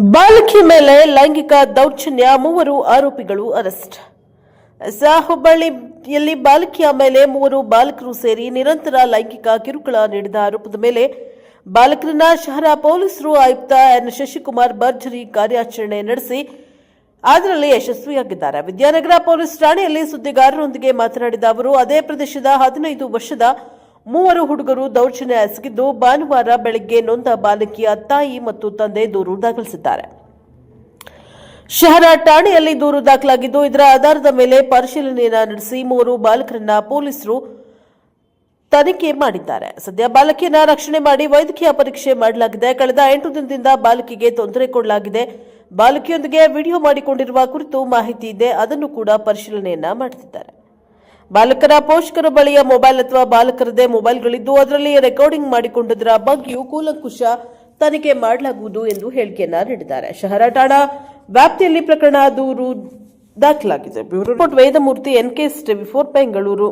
ಬಾಲಕಿ ಮೇಲೆ ಲೈಂಗಿಕ ದೌರ್ಜನ್ಯ, ಮೂವರು ಆರೋಪಿಗಳು ಅರೆಸ್ಟ್. ಹುಬ್ಬಳ್ಳಿಯಲ್ಲಿ ಬಾಲಕಿಯ ಮೇಲೆ ಮೂವರು ಬಾಲಕರು ಸೇರಿ ನಿರಂತರ ಲೈಂಗಿಕ ಕಿರುಕುಳ ನೀಡಿದ ಆರೋಪದ ಮೇಲೆ ಬಾಲಕರನ್ನ ಶಹರ ಪೊಲೀಸರು ಆಯುಕ್ತ ಎನ್ ಶಶಿಕುಮಾರ್ ಭರ್ಜರಿ ಕಾರ್ಯಾಚರಣೆ ನಡೆಸಿ ಅದರಲ್ಲಿ ಯಶಸ್ವಿಯಾಗಿದ್ದಾರೆ. ವಿದ್ಯಾನಗರ ಪೊಲೀಸ್ ಠಾಣೆಯಲ್ಲಿ ಸುದ್ದಿಗಾರರೊಂದಿಗೆ ಮಾತನಾಡಿದ ಅವರು, ಅದೇ ಪ್ರದೇಶದ ಹದಿನೈದು ವರ್ಷದ ಮೂವರು ಹುಡುಗರು ದೌರ್ಜನ್ಯ ಎಸಗಿದ್ದು ಭಾನುವಾರ ಬೆಳಗ್ಗೆ ನೊಂದ ಬಾಲಕಿಯ ತಾಯಿ ಮತ್ತು ತಂದೆ ದೂರು ದಾಖಲಿಸಿದ್ದಾರೆ. ಶಹರ ಠಾಣೆಯಲ್ಲಿ ದೂರು ದಾಖಲಾಗಿದ್ದು, ಇದರ ಆಧಾರದ ಮೇಲೆ ಪರಿಶೀಲನೆಯನ್ನು ನಡೆಸಿ ಮೂವರು ಬಾಲಕರನ್ನ ಪೊಲೀಸರು ತನಿಖೆ ಮಾಡಿದ್ದಾರೆ. ಸದ್ಯ ಬಾಲಕಿಯನ್ನ ರಕ್ಷಣೆ ಮಾಡಿ ವೈದ್ಯಕೀಯ ಪರೀಕ್ಷೆ ಮಾಡಲಾಗಿದೆ. ಕಳೆದ ಎಂಟು ದಿನದಿಂದ ಬಾಲಕಿಗೆ ತೊಂದರೆ ಕೊಡಲಾಗಿದೆ. ಬಾಲಕಿಯೊಂದಿಗೆ ವಿಡಿಯೋ ಮಾಡಿಕೊಂಡಿರುವ ಕುರಿತು ಮಾಹಿತಿ ಇದೆ. ಅದನ್ನು ಕೂಡ ಪರಿಶೀಲನೆಯನ್ನ ಮಾಡುತ್ತಿದ್ದಾರೆ. ಬಾಲಕರ ಪೋಷಕರ ಬಳಿಯ ಮೊಬೈಲ್ ಅಥವಾ ಬಾಲಕರದೇ ಮೊಬೈಲ್ಗಳಿದ್ದು ಅದರಲ್ಲಿ ರೆಕಾರ್ಡಿಂಗ್ ಮಾಡಿಕೊಂಡಿದ್ದರ ಬಗ್ಗೆಯೂ ಕೂಲಂಕುಷ ತನಿಖೆ ಮಾಡಲಾಗುವುದು ಎಂದು ಹೇಳಿಕೆಯನ್ನ ನೀಡಿದ್ದಾರೆ. ಶಹರ ಠಾಣಾ ವ್ಯಾಪ್ತಿಯಲ್ಲಿ ಪ್ರಕರಣ ದೂರು ದಾಖಲಾಗಿದೆ. Bureau report Vedamurthy NKS TV four Bengaluru.